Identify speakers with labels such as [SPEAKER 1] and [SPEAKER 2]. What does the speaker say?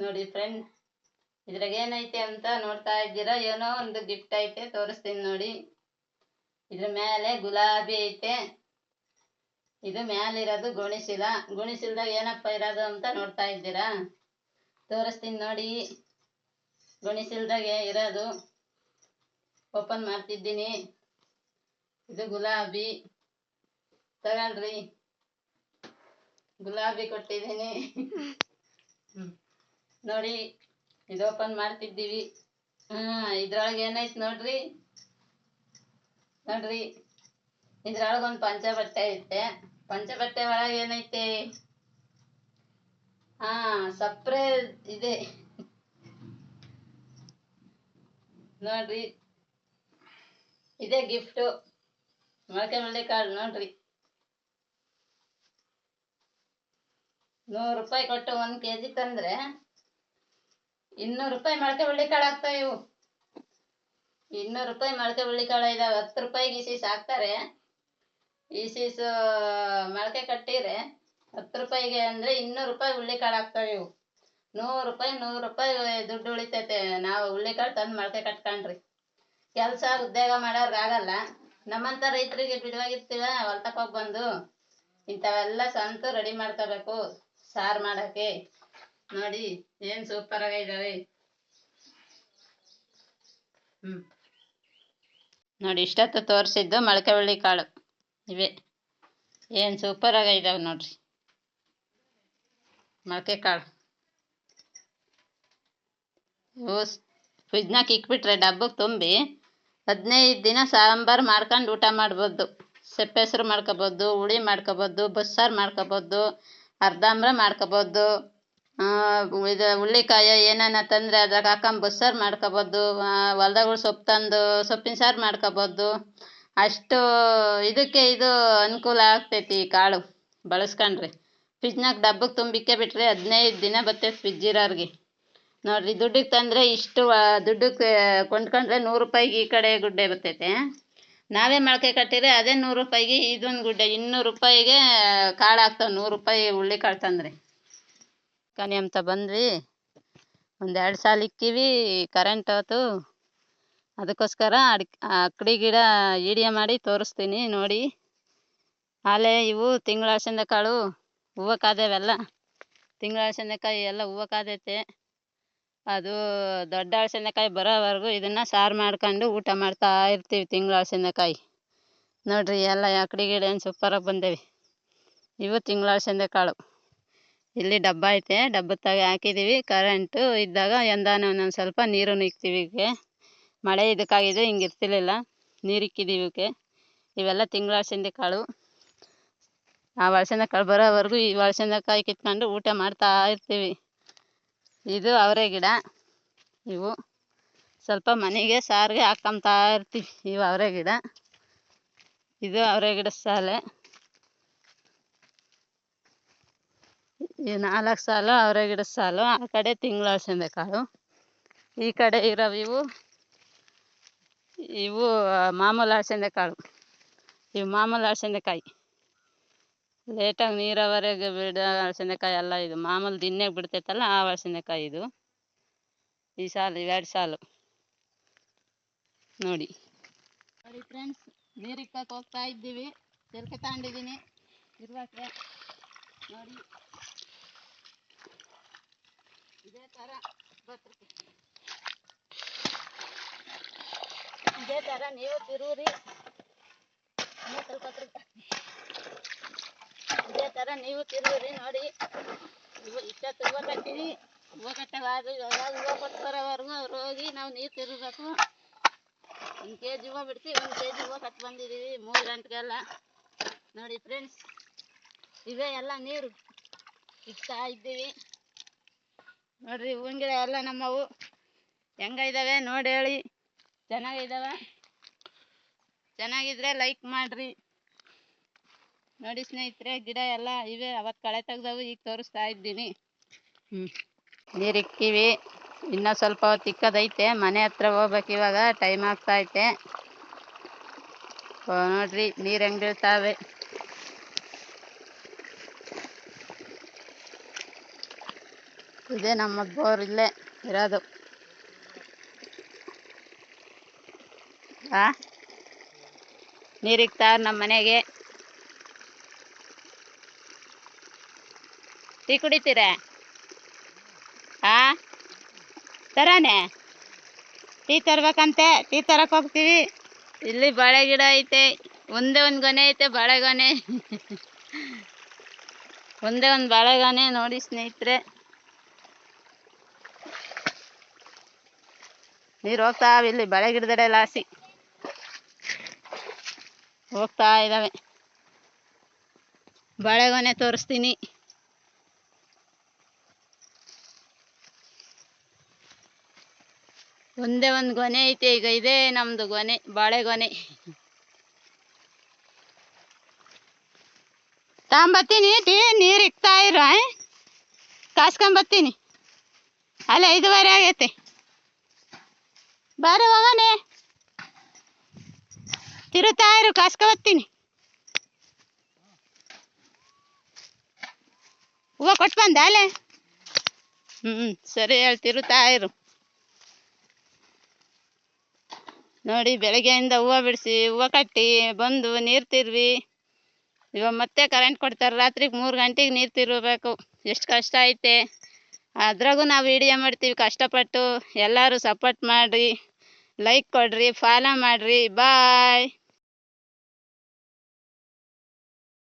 [SPEAKER 1] ನೋಡಿ ಫ್ರೆಂಡ್ ಇದ್ರಾಗ ಏನೈತೆ ಅಂತ ನೋಡ್ತಾ ಇದ್ದೀರಾ? ಏನೋ ಒಂದು ಗಿಫ್ಟ್ ಐತೆ, ತೋರಿಸ್ತೀನಿ ನೋಡಿ. ಇದ್ರ ಮೇಲೆ ಗುಲಾಬಿ ಐತೆ. ಇದು ಮ್ಯಾಲಿರೋದು ಗುಣಿಸಿಲ. ಗುಣಿಸಿಲ್ದಾಗ ಏನಪ್ಪ ಇರೋದು ಅಂತ ನೋಡ್ತಾ ಇದ್ದೀರಾ? ತೋರಿಸ್ತೀನಿ ನೋಡಿ. ಗುಣಿಸಿಲ್ದಾಗ ಇರೋದು. ಓಪನ್ ಮಾಡ್ತಿದ್ದೀನಿ. ಇದು ಗುಲಾಬಿ. ತಗೊಳ್ರಿ. ಗುಲಾಬಿ ಕೊಟ್ಟಿದ್ದೀನಿ. ನೋಡಿ, ಇದು ಓಪನ್ ಮಾಡ್ತಿದ್ದೀವಿ. ಹಾ ಇದ್ರೊಳಗೆ ಏನೈತೆ ನೋಡ್ರಿ? ನೋಡ್ರಿ, ಇದ್ರೊಳಗೆ ಒಂದು ಪಂಚಬಟ್ಟೆ ಐತೆ. ಪಂಚ ಬಟ್ಟೆ ಒಳಗೆ ಏನೈತೆ? ಹಾ, ಸಪ್ರೆ ಇದೆ. ನೋಡ್ರಿ, ಇದೆ ಗಿಫ್ಟು ಮೊಳಕೆ ಮಳೆ ಕಾಳು ನೋಡ್ರಿ. ನೂರು ರೂಪಾಯಿ ಕೊಟ್ಟು ಒಂದ್ ಕೆಜಿ ತಂದ್ರೆ ಇನ್ನೂರು ರೂಪಾಯಿ ಮೊಳಕೆ ಹುಳ್ಳಿ ಕಾಳು ಆಗ್ತಾವೆ ಇವು. ಇನ್ನೂರು ರೂಪಾಯಿ ಮೊಳಕೆ ಹುಳ್ಳಿ ಕಾಳು ಇದಾವೆ. ಹತ್ತು ರೂಪಾಯಿಗೆ ಈಸೀಸ್ ಹಾಕ್ತಾರೆ. ಈಸೀಸ್ ಮೊಳಕೆ ಕಟ್ಟಿದ್ರೆ ಹತ್ತು ರೂಪಾಯಿಗೆ ಅಂದ್ರೆ ಇನ್ನೂರು ರೂಪಾಯಿ ಹುಳ್ಳಿಕಾಳು ಆಗ್ತಾವೆ ಇವು. ನೂರು ರೂಪಾಯಿ ನೂರು ರೂಪಾಯಿ ದುಡ್ಡು ಉಳಿತೈತೆ. ನಾವು ಹುಳ್ಳಿಕಾಳು ತಂದು ಮೊಳಕೆ ಕಟ್ಕೊಂಡ್ರಿ. ಕೆಲಸ ಉದ್ಯೋಗ ಮಾಡೋರ್ಗೆ ಆಗಲ್ಲ. ನಮ್ಮಂಥ ರೈತರಿಗೆ ಬಿಡುವಾಗಿರ್ತೀವ ಹೊಲ್ತಕ್ಕೆ ಹೋಗಿ ಬಂದು ಇಂಥವೆಲ್ಲ ಸಂತು ರೆಡಿ ಮಾಡ್ಕೋಬೇಕು. ಸಾರು ಮಾಡೋಕ್ಕೆ ನೋಡಿ, ಏನ್ ಸೂಪರ್ ಆಗಿದ್ದಾವೆ ಹ್ಮ್. ನೋಡಿ, ಇಷ್ಟೊತ್ತು ತೋರಿಸಿದ್ದು ಮೊಳಕೆ ಹುಳ್ಳಿ ಕಾಳು. ಇವೆ. ಏನು ಸೂಪರ್ ಇದಾವೆ ನೋಡ್ರಿ. ಮೊಳಕೆ ಕಾಳು. ಇವು ಫ್ರಿಜ್ನಾಗ ಇಕ್ಬಿಟ್ರೆ ಡಬ್ಬಕ್ಕೆ ತುಂಬಿ ಹದಿನೈದು ದಿನ ಸಾಂಬಾರು ಮಾಡ್ಕೊಂಡು ಊಟ ಮಾಡ್ಬೋದು. ಸೆಪ್ಪೆಸ್ರು ಮಾಡ್ಕೋಬೋದು, ಹುಳಿ ಮಾಡ್ಕೋಬೋದು, ಬಸ್ಸಾರು ಮಾಡ್ಕೋಬೋದು ಅರ್ಧಂಬ್ರ ಮಾಡ್ಕೋಬೋದು. ಇದು ಹುಳ್ಳಿಕಾಯಿ ಏನಾನ ತಂದರೆ ಅದ್ರಾಗ ಹಾಕೊಂಡ್ ಬಸ್ಸಾರು ಮಾಡ್ಕೋಬೋದು ಹೊಲ್ದಾಗ ಸೊಪ್ಪು ತಂದು, ಸೊಪ್ಪಿನ ಸಾರು ಮಾಡ್ಕೊಬೋದು. ಅಷ್ಟು ಇದಕ್ಕೆ ಇದು ಅನುಕೂಲ ಆಗ್ತೈತಿ ಈ ಕಾಳು, ಬಳಸ್ಕೊಂಡ್ರೆ. ಫ್ರಿಜ್ನಾಗ ಡಬ್ಬಕ್ಕೆ ತುಂಬಿಕ್ಕೆ ಬಿಟ್ಟರೆ ಹದಿನೈದು ದಿನ ಬರ್ತೈತೆ ಫ್ರಿಜ್ ಇರೋರಿಗೆ. ನೋಡ್ರಿ, ದುಡ್ಡಿಗೆ ತಂದರೆ ಇಷ್ಟು ದುಡ್ಡಕ್ಕೆ ಕೊಂಡ್ಕೊಂಡ್ರೆ ನೂರು ರೂಪಾಯಿಗೆ ಈ ಕಡೆ ಗುಡ್ಡೆ ಬರ್ತೈತೆ. ನಾವೇ ಮೊಳಕೆ ಕಟ್ಟಿದ್ರೆ ಅದೇ ನೂರು ರೂಪಾಯಿಗೆ ಇದೊಂದು ಗುಡ್ಡೆ. ಇನ್ನೂರು ರೂಪಾಯಿಗೆ ಕಾಳು ಆಗ್ತಾವೆ, ನೂರು ರೂಪಾಯಿ ಹುಳ್ಳಿ ಕಾಳು ತಂದರೆ. ಕನಿ ಅಂತ ಬಂದ್ವಿ. ಒಂದೆರಡು ಸಾಲ ಇಕ್ಕಿವಿ ಕರೆಂಟ್ ಹೋತು ಅದಕ್ಕೋಸ್ಕರ ಅಡಿಕೆ ಅಕ್ಕಡಿ ಗಿಡ ಈಡಿಯ ಮಾಡಿ ತೋರಿಸ್ತೀನಿ ನೋಡಿ. ಆಲೆ ಇವು ತಿಂಗಳ ಕಾಳು ಹೂವು ಕಾದೇವೆಲ್ಲ ತಿಂಗಳ ಅಲಸಂದೆಕಾಯಿ ಎಲ್ಲ ಹೂವು ಕಾದೈತೆ ಅದು ದೊಡ್ಡ ಅಲಸಂದೆಕಾಯಿ ಬರೋವರೆಗೂ ಇದನ್ನು ಸಾರು ಮಾಡ್ಕೊಂಡು ಊಟ ಮಾಡ್ತಾ ಇರ್ತೀವಿ ತಿಂಗಳ ಅಲಸಂದೆಕಾಯಿ ನೋಡ್ರಿ ಎಲ್ಲ ಅಕ್ಕಡಿ ಗಿಡ ಏನು ಸೂಪರಾಗಿ ಬಂದೇವಿ. ಇವು ತಿಂಗಳ ಕಾಳು ಇಲ್ಲಿ ಡಬ್ಬ ಐತೆ ತಾಗಿ ಹಾಕಿದೀವಿ. ಕರೆಂಟು ಇದ್ದಾಗ ಎಂದಾನ ಒಂದೊಂದು ಸ್ವಲ್ಪ ನೀರು ಇಕ್ತೀವಿ ಮಳೆ ಇದಕ್ಕಾಗಿದೆ ಹಿಂಗೆ ಇರ್ತಿರ್ಲಿಲ್ಲ. ನೀರು ಇಕ್ಕಿದ್ದೀವಿ ಇವಕ್ಕೆ. ಇವೆಲ್ಲ ತಿಂಗಳ ಅಲಸಂದೆ ಕಾಳು. ಆ ವರ್ಷನ ಕಾಳು ಬರೋವರೆಗೂ ಈ ಅಲಸಂದೆಕಾಯಿ ಕಿತ್ಕೊಂಡು ಊಟ ಮಾಡ್ತಾ ಇರ್ತೀವಿ. ಇದು ಅವರೆ ಗಿಡ. ಇವು ಸ್ವಲ್ಪ ಮನೆಗೆ ಸಾರಿಗೆ ಹಾಕ್ಕೊತಾ ಇರ್ತೀವಿ. ಇವು ಅವರೆ ಗಿಡ. ಇದು ಅವರೆ ಗಿಡ ಸಾಲೆ ಈ ನಾಲ್ಕು ಸಾಲು ಅವರೆ ಗಿಡದ ಸಾಲು, ಆ ಕಡೆ ತಿಂಗಳ ಅಲಸಂದೆ ಕಾಳು ಈ ಕಡೆ ಇರೋವು ಇವು ಇವು ಮಾಮೂಲು ಅಲಸಂದೆ ಕಾಳು ಇವು ಮಾಮೂಲು ಅಲಸಂದೆಕಾಯಿ ಲೇಟಾಗಿ ನೀರಾವರಿಗೆ ಬಿಡೋ ಅಲಸಂದೆಕಾಯಿ ಅಲ್ಲ ಇದು. ಮಾಮೂಲು ದಿನ್ನೆಗೆ ಬಿಡ್ತೈತಲ್ಲ ಆ ಅಲಸಂದೆಕಾಯಿ ಇದು. ಈ ಸಾಲು, ಇವೆರಡು ಸಾಲು. ನೋಡಿ. ನೋಡಿ ಫ್ರೆಂಡ್ಸ್ ನೀರಿಕ್ಕಕ್ಕೆ ಹೋಗ್ತಾ ಇದ್ದೀವಿ. ತಿರ್ಕೆ ತಗೊಂಡಿದ್ದೀನಿ. ಇರುವ ನೋಡಿ. ಇದೇ ತರ ನೀವು ತಿರುವ್ರಿ ಇದೇ ಥರ ನೀವು ತಿರುವ್ರಿ ನೋಡಿ. ಇಷ್ಟ ಇಷ್ಟೊತ್ತು ಹೂವು ಕಟ್ಟಿವಿ ಹೂವು ಕಟ್ಟಾಗ ಹೂವು ಕೊಟ್ಟು ಬರೋವರೆಗೂ ಅವ್ರು ಹೋಗಿ ನಾವು ನೀರು ತಿರುಗಬೇಕು. ಒಂದು ಕೆ ಜಿ ಹೂವು ಬಿಡ್ತೀವಿ ಒಂದು ಕೆ ಜಿ ಹೂವು ಕಟ್ಟು ಬಂದಿದ್ದೀವಿ ಮೂರು ಗಂಟೆಗೆಲ್ಲ. ನೋಡಿ ಫ್ರೆಂಡ್ಸ್ ಇವೇ ಎಲ್ಲ ನೀರು. ಇಡ್ತಾ ಇದ್ದೀವಿ. ನೋಡ್ರಿ ಹೂವಿನ ಗಿಡ ಎಲ್ಲ ನಮ್ಮವು. ಹೆಂಗಿದಾವೆ ನೋಡಿ ಹೇಳಿ. ಚೆನ್ನಾಗಿದಾವೆ ಚೆನ್ನಾಗಿದ್ರೆ ಲೈಕ್ ಮಾಡ್ರಿ. ನೋಡಿ ಸ್ನೇಹಿತರೆ, ಗಿಡ ಎಲ್ಲ ಇವೆ. ಅವತ್ತು ಕಳೆ ತೆಗ್ದವು, ಈಗ ತೋರಿಸ್ತಾ ಇದ್ದೀನಿ. ಹ್ಮ್. ನೀರ್ ಇಕ್ಕಿವಿ. ಇನ್ನೂ ಸ್ವಲ್ಪ ಹೊತ್ತು ಇಕ್ಕದೈತೆ. ಮನೆ ಹತ್ರ ಹೋಗ್ಬೇಕು ಇವಾಗ. ಟೈಮ್ ಆಗ್ತಾ ಐತೆ. ನೋಡ್ರಿ ನೀರು ಹೆಂಗ್ ಬೀಳ್ತಾವೆ. ಇದೇ, ನಮ್ಮ ಬೋರ್ ಇಲ್ಲೇ ಇರೋದು. ಆ? ನೀರಿಕ್ತಾವ್ರ ನಮ್ಮ ಮನೆಗೆ? ಟೀ ಕುಡಿತೀರ? ಆ? ತರಾನೆ? ಟೀ ತರ್ಬೇಕಂತೆ, ಟೀ ತರಕ್ಕೆ ಹೋಗ್ತೀವಿ. ಇಲ್ಲಿ ಬಾಳೆ ಗಿಡ ಐತೆ, ಒಂದೇ ಒಂದು ಗೊನೆ ಐತೆ ಬಾಳೆಗೊನೆ ಒಂದೇ ಒಂದು ಬಾಳೆಗೊನೆ ನೋಡಿ ಸ್ನೇಹಿತರೆ. ನೀರು ಹೋಗ್ತಾ ಇಲ್ಲಿ ಬಳೆ ಗಿಡದಡೆ ಲಾಸಿ ಹೋಗ್ತಾ ಇದ್ದಾವೆ ಬಾಳೆಗೊನೆ ತೋರಿಸ್ತೀನಿ. ಒಂದೇ ಒಂದು ಗೊನೆ ಐತೆ. ಈಗ ಇದೇ ನಮ್ದು ಗೊನೆ ಬಾಳೆಗೊನೆ ತಗೊಂಬತ್ತೀನಿ ಟೀ ನೀರು ಇಕ್ತಾ ಇರೋ? ಕಾಸ್ಕೊಂಬತ್ತೀನಿ. ಅಲ್ಲ ಐದುವರೆ ಆಗೈತೆ. ಬಾರೆ ಹೋಗನೆ ತಿರುತ್ತಾ ಇರು ಕಾಸ್ಕೊಬತ್ತೀನಿ ಹೂವ ಕೊಟ್ಟು ಬಂದ ಅಲ್ಲೇ? ಹ್ಮ್ ಸರಿ ಹೇಳಿ ತಿರುತ್ತಾ ಇರು. ನೋಡಿ, ಬೆಳಗ್ಗೆಯಿಂದ ಹೂವು ಬಿಡಿಸಿ, ಹೂವ ಕಟ್ಟಿ, ಬಂದು ನೀರು ತಿರ್ವಿ. ಇವಾಗ ಮತ್ತೆ ಕರೆಂಟ್ ಕೊಡ್ತಾರೆ, ರಾತ್ರಿಗೆ ಮೂರು ಗಂಟೆಗೆ ನೀರು ತಿರ್ಬೇಕು ಎಷ್ಟು ಕಷ್ಟ ಐತೆ. ಅದ್ರಾಗೂ ನಾವು ವಿಡಿಯೋ ಮಾಡ್ತೀವಿ ಕಷ್ಟಪಟ್ಟು ಎಲ್ಲರೂ ಸಪೋರ್ಟ್ ಮಾಡಿರಿ ಲೈಕ್ ಕೊಡಿರಿ ಫಾಲೋ ಮಾಡಿರಿ ಬಾಯ್